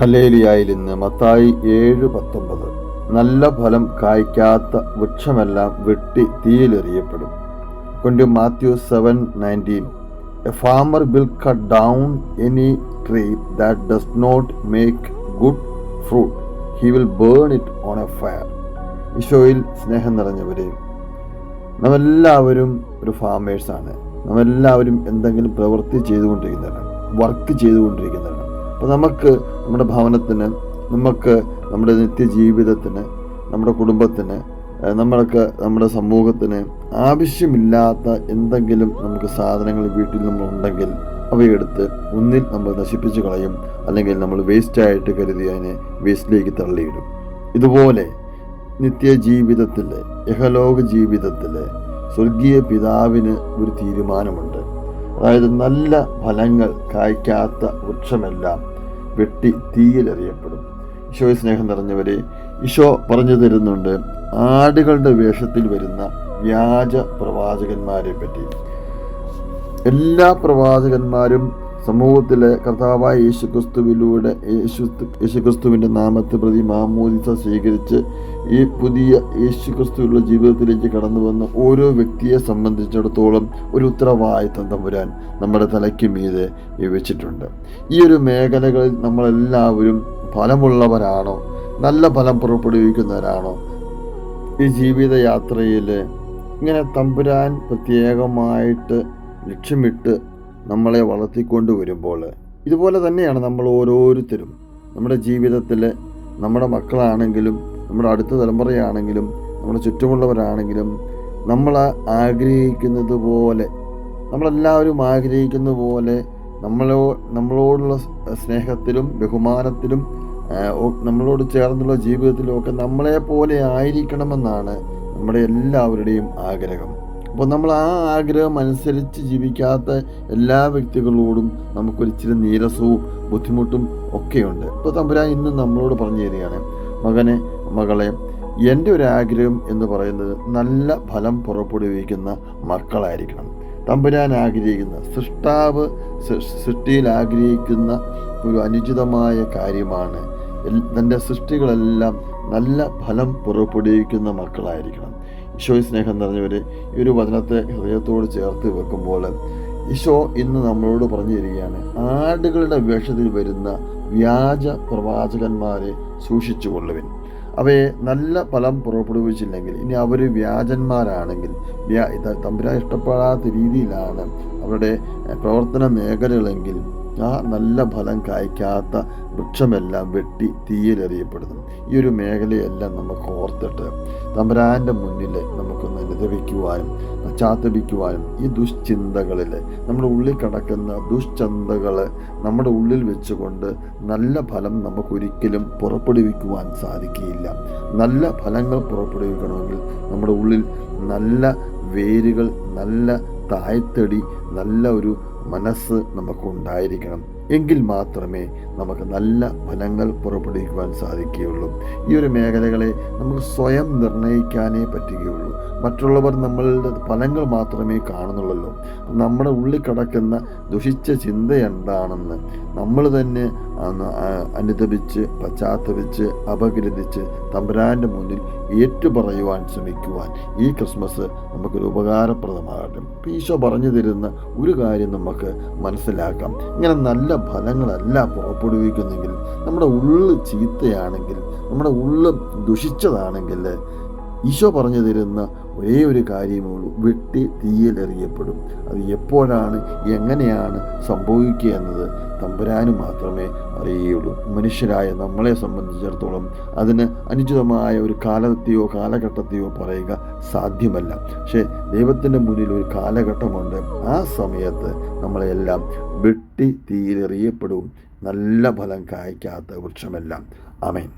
ഹല്ലേലിയായിൽ ഇന്ന് മത്തായി ഏഴ് പത്തൊമ്പത്. നല്ല ഫലം കായ്ക്കാത്ത വൃക്ഷമെല്ലാം വെട്ടി തീയിലെറിയപ്പെടും. കൊണ്ട് Matthew seven nineteen a farmer will cut down any tree that does not make good fruit he will burn it on a fire ഈശോയിൽ സ്നേഹം നിറഞ്ഞവരെ നമ്മെല്ലാവരും ഒരു ഫാമേഴ്സാണ് നമ്മെല്ലാവരും എന്തെങ്കിലും പ്രവൃത്തി ചെയ്തുകൊണ്ടിരിക്കുന്നവരാണ്. വർക്ക് ചെയ്തുകൊണ്ടിരിക്കുന്നവരാണ്. അപ്പോൾ നമുക്ക് നമ്മുടെ ഭവനത്തിന് നമുക്ക് നമ്മുടെ നിത്യജീവിതത്തിന് നമ്മുടെ കുടുംബത്തിന് നമ്മൾക്ക് നമ്മുടെ സമൂഹത്തിന് ആവശ്യമില്ലാത്ത എന്തെങ്കിലും നമുക്ക് സാധനങ്ങൾ വീട്ടിൽ നമ്മളുണ്ടെങ്കിൽ അവയെടുത്ത് ഒന്നിൽ നമ്മൾ നശിപ്പിച്ച് കളയും. അല്ലെങ്കിൽ നമ്മൾ വേസ്റ്റായിട്ട് കരുതി അതിനെ വേസ്റ്റിലേക്ക് തള്ളിയിടും. ഇതുപോലെ നിത്യജീവിതത്തിലെ യഹലോക ജീവിതത്തിലെ സ്വർഗീയ പിതാവിന് ഒരു തീരുമാനമുണ്ട്. അതായത് നല്ല ഫലങ്ങൾ കായ്ക്കാത്ത വൃക്ഷമെല്ലാം വെട്ടി തീയിലെറിയപ്പെടും. ഈശോയെ സ്നേഹം നിറഞ്ഞവരെ ഈശോ പറഞ്ഞു തരുന്നുണ്ട് ആടുകളുടെ വേഷത്തിൽ വരുന്ന വ്യാജ പ്രവാചകന്മാരെ പറ്റി എല്ലാ പ്രവാചകന്മാരും സമൂഹത്തിലെ കർത്താവായ യേശുക്രിസ്തുവിലൂടെ യേശു യേശുക്രിസ്തുവിന്റെ നാമത്തെ പ്രതി മാമോദിസ സ്വീകരിച്ച് ഈ പുതിയ യേശുക്രിസ്തുവിലുള്ള ജീവിതത്തിലേക്ക് കടന്നു വന്ന ഓരോ വ്യക്തിയെ സംബന്ധിച്ചിടത്തോളം ഒരു ഉത്തരവാദിത്തം തമ്പുരാൻ നമ്മുടെ തലയ്ക്ക് മീതെ വിവച്ചിട്ടുണ്ട് ഈ ഒരു മേഖലകളിൽ നമ്മളെല്ലാവരും ഫലമുള്ളവരാണോ? നല്ല ഫലം പുറപ്പെടുവിക്കുന്നവരാണോ? ഈ ജീവിതയാത്രയിൽ ഇങ്ങനെ തമ്പുരാൻ പ്രത്യേകമായിട്ട് ലക്ഷ്യമിട്ട് നമ്മളെ വളർത്തിക്കൊണ്ട് വരുമ്പോൾ ഇതുപോലെ തന്നെയാണ് നമ്മൾ ഓരോരുത്തരും. നമ്മുടെ ജീവിതത്തിൽ നമ്മുടെ മക്കളാണെങ്കിലും നമ്മുടെ അടുത്ത തലമുറയാണെങ്കിലും നമ്മുടെ ചുറ്റുമുള്ളവരാണെങ്കിലും നമ്മൾ ആഗ്രഹിക്കുന്നത് പോലെ നമ്മളെല്ലാവരും ആഗ്രഹിക്കുന്ന പോലെ നമ്മളോ നമ്മളോടുള്ള സ്നേഹത്തിലും ബഹുമാനത്തിലും നമ്മളോട് ചേർന്നുള്ള ജീവിതത്തിലും ഒക്കെ നമ്മളെ പോലെ ആയിരിക്കണമെന്നാണ് നമ്മുടെ എല്ലാവരുടെയും ആഗ്രഹം. അപ്പോൾ നമ്മൾ ആ ആഗ്രഹം അനുസരിച്ച് ജീവിക്കാത്ത എല്ലാ വ്യക്തികളോടും നമുക്കൊരിച്ചിരി നീരസവും ബുദ്ധിമുട്ടും ഒക്കെയുണ്ട്. ഇപ്പോൾ തമ്പുരാൻ ഇന്ന് നമ്മളോട് പറഞ്ഞു തരികയാണ് മകനെ മകളെ എന്റെ ഒരു ആഗ്രഹം എന്ന് പറയുന്നത് നല്ല ഫലം പുറപ്പെടുവിക്കുന്ന മക്കളായിരിക്കണം. തമ്പുരാൻ ആഗ്രഹിക്കുന്ന സൃഷ്ടാവ് സൃഷ്ടിയിൽ ആഗ്രഹിക്കുന്ന ഒരു അനുചിതമായ കാര്യമാണ്. തന്റെ സൃഷ്ടികളെല്ലാം നല്ല ഫലം പുറപ്പെടുവിക്കുന്ന മക്കളായിരിക്കണം. ഈശോ സ്നേഹം നിറഞ്ഞവർ ഈ ഒരു വചനത്തെ ഹൃദയത്തോട് ചേർത്ത് വെക്കുമ്പോൾ ഈശോ ഇന്ന് നമ്മളോട് പറഞ്ഞു തരികയാണ് ആടുകളുടെ വേഷത്തിൽ വരുന്ന വ്യാജ പ്രവാചകന്മാരെ സൂക്ഷിച്ചു കൊള്ളുവിൻ. അവയെ നല്ല ഫലം പുറപ്പെടുവിച്ചില്ലെങ്കിൽ ഇനി അവർ വ്യാജന്മാരാണെങ്കിൽ വ്യാ തമ്പുരാൻ ഇഷ്ടപ്പെടാത്ത രീതിയിലാണ് അവരുടെ പ്രവർത്തന മേഖലകളെങ്കിൽ ആ നല്ല ഫലം കായ്ക്കാത്ത വൃക്ഷമെല്ലാം വെട്ടി തീയിലെറിയപ്പെടുന്നു ഈ ഒരു മേഖലയെല്ലാം നമുക്ക് ഓർത്തിട്ട് തമ്പരാന്റെ മുന്നിൽ നമുക്കൊന്ന് അനുദവിക്കുവാനും പശ്ചാത്തപിക്കുവാനും ഈ ദുശ്ചിന്തകളിൽ നമ്മുടെ ഉള്ളിൽ കിടക്കുന്ന ദുശ്ചിന്തകൾ നമ്മുടെ ഉള്ളിൽ വെച്ചുകൊണ്ട് നല്ല ഫലം നമുക്കൊരിക്കലും പുറപ്പെടുവിക്കുവാൻ സാധിക്കുകയില്ല. നല്ല ഫലങ്ങൾ പുറപ്പെടുവിക്കണമെങ്കിൽ നമ്മുടെ ഉള്ളിൽ നല്ല വേരുകൾ നല്ല തായ്തടി നല്ല ഒരു മനസ്സ് നമുക്കുണ്ടായിരിക്കണം. എങ്കിൽ മാത്രമേ നമുക്ക് നല്ല ഫലങ്ങൾ പുറപ്പെടുവിക്കുവാൻ സാധിക്കുകയുള്ളൂ. ഈ ഒരു മേഖലകളെ നമുക്ക് സ്വയം നിർണയിക്കാനേ പറ്റുകയുള്ളൂ. മറ്റുള്ളവർ നമ്മളുടെ ഫലങ്ങൾ മാത്രമേ കാണുന്നുള്ളൂ നമ്മുടെ ഉള്ളിൽ കിടക്കുന്ന ദുഷിച്ച ചിന്ത എന്താണെന്ന് നമ്മൾ തന്നെ അനുദപിച്ച് പശ്ചാത്തപിച്ച് അപഗ്രഥിച്ച് തമ്പുരാന്റെ മുന്നിൽ ഏറ്റുപറയുവാൻ ശ്രമിക്കുവാൻ ഈ ക്രിസ്മസ് നമുക്കൊരു ഉപകാരപ്രദമാകട്ടെ. ഈശോ പറഞ്ഞു തരുന്ന ഒരു കാര്യം നമുക്ക് മനസ്സിലാക്കാം. ഇങ്ങനെ നല്ല ഫലങ്ങളല്ല പുറപ്പെടുവിക്കുന്നെങ്കിൽ നമ്മുടെ ഉള്ളു ചീത്തയാണെങ്കിൽ നമ്മുടെ ഉള്ളു ദുഷിച്ചതാണെങ്കിൽ ഈശോ പറഞ്ഞു തരുന്ന ഒരേ ഒരു കാര്യമേ ഉള്ളൂ. വെട്ടി തീയിലെറിയപ്പെടും അത് എപ്പോഴാണ് എങ്ങനെയാണ് സംഭവിക്കുക എന്നത് തമ്പുരാന് മാത്രമേ അറിയുകയുള്ളൂ. മനുഷ്യരായ നമ്മളെ സംബന്ധിച്ചിടത്തോളം അതിന് അനുചിതമായ ഒരു കാലത്തെയോ കാലഘട്ടത്തെയോ പറയുക സാധ്യമല്ല. പക്ഷേ ദൈവത്തിന്റെ മുന്നിൽ ഒരു കാലഘട്ടമുണ്ട്. ആ സമയത്ത് നമ്മളെല്ലാം വെട്ടി തീയിലെറിയപ്പെടും നല്ല ഫലം കായ്ക്കാത്ത വൃക്ഷമെല്ലാം. അമേൻ